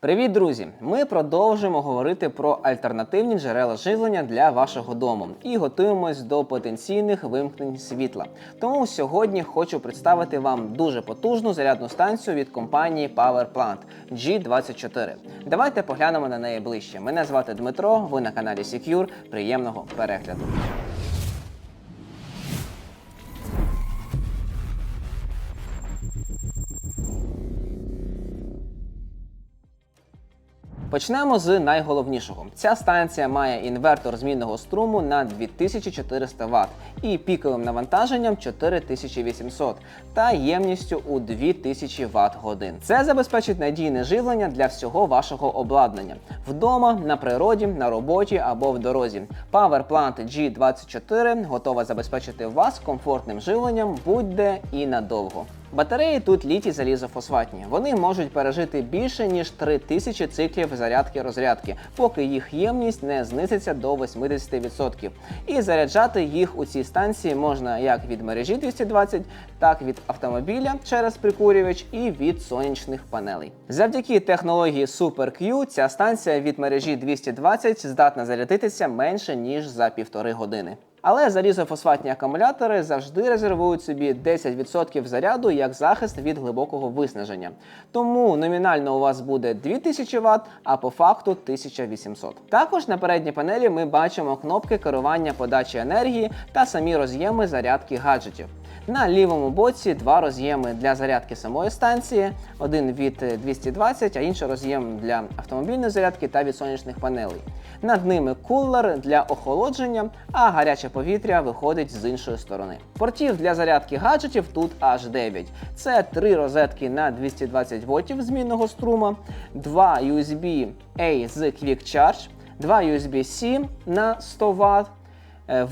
Привіт, друзі! Ми продовжуємо говорити про альтернативні джерела живлення для вашого дому і готуємось до потенційних вимкнень світла. Тому сьогодні хочу представити вам дуже потужну зарядну станцію від компанії PowerPlant G24. Давайте поглянемо на неї ближче. Мене звати Дмитро. Ви на каналі Secure. Приємного перегляду. Почнемо з найголовнішого. Ця станція має інвертор змінного струму на 2400 Вт і піковим навантаженням 4800 та ємністю у 2000 Вт годин. Це забезпечить надійне живлення для всього вашого обладнання вдома, на природі, на роботі або в дорозі. PowerPlant G24 готова забезпечити вас комфортним живленням будь-де і надовго. Батареї тут літій залізофосфатні. Вони можуть пережити більше ніж 3000 циклів зарядки-розрядки, поки їх ємність не знизиться до 80%. І заряджати їх у цій станції можна як від мережі 220, так від автомобіля через прикурювач і від сонячних панелей. Завдяки технології Super Q ця станція від мережі 220 здатна зарядитися менше ніж за півтори години. Але залізофосфатні акумулятори завжди резервують собі 10% заряду як захист від глибокого виснаження. Тому номінально у вас буде 2000 Вт, а по факту 1800. Також на передній панелі ми бачимо кнопки керування подачі енергії та самі роз'єми зарядки гаджетів. На лівому боці два роз'єми для зарядки самої станції, один від 220, а інший роз'єм для автомобільної зарядки та від сонячних панелей. Над ними кулер для охолодження, а гаряче повітря виходить з іншої сторони. Портів для зарядки гаджетів тут аж 9. Це три розетки на 220 вольтів змінного струма, два USB A з Quick Charge, два USB-C на 100 Вт, е,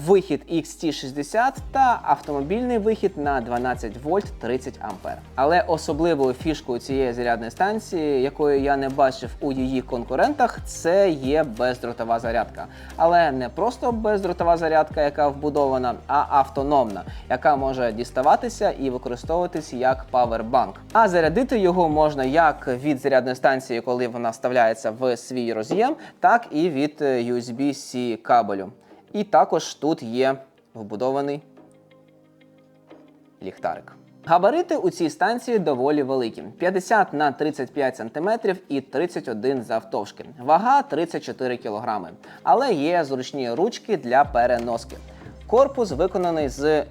вихід XT60 та автомобільний вихід на 12 вольт 30 ампер. Але особливою фішкою цієї зарядної станції, якої я не бачив у її конкурентах, це є бездротова зарядка. Але не просто бездротова зарядка, яка вбудована, а автономна, яка може діставатися і використовуватись як павербанк. А зарядити його можна як від зарядної станції, коли вона вставляється в свій роз'єм, так і від е, USB-C кабелю. І також тут є вбудований ліхтарик. Габарити у цій станції доволі великі: 50 на 35 см і 31 завтовшки. Вага 34 кг. Але є зручні ручки для переноски. Корпус виконаний з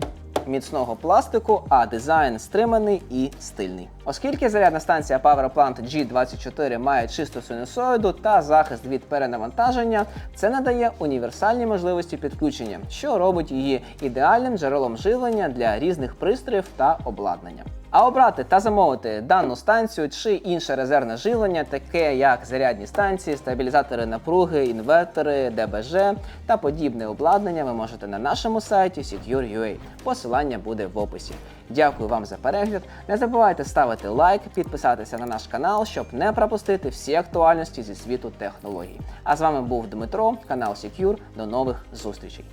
міцного пластику, а дизайн стриманий і стильний. Оскільки зарядна станція PowerPlant G24 має чисту синусоїду та захист від перенавантаження, це надає універсальні можливості підключення, що робить її ідеальним джерелом живлення для різних пристроїв та обладнання. А обрати та замовити дану станцію чи інше резервне живлення, таке як зарядні станції, стабілізатори напруги, інвертори, ДБЖ та подібне обладнання, ви можете на нашому сайті Secure.ua. Посилання буде в описі. Дякую вам за перегляд. Не забувайте ставити лайк, підписатися на наш канал, щоб не пропустити всі актуальності зі світу технологій. А з вами був Дмитро, канал Secure. До нових зустрічей.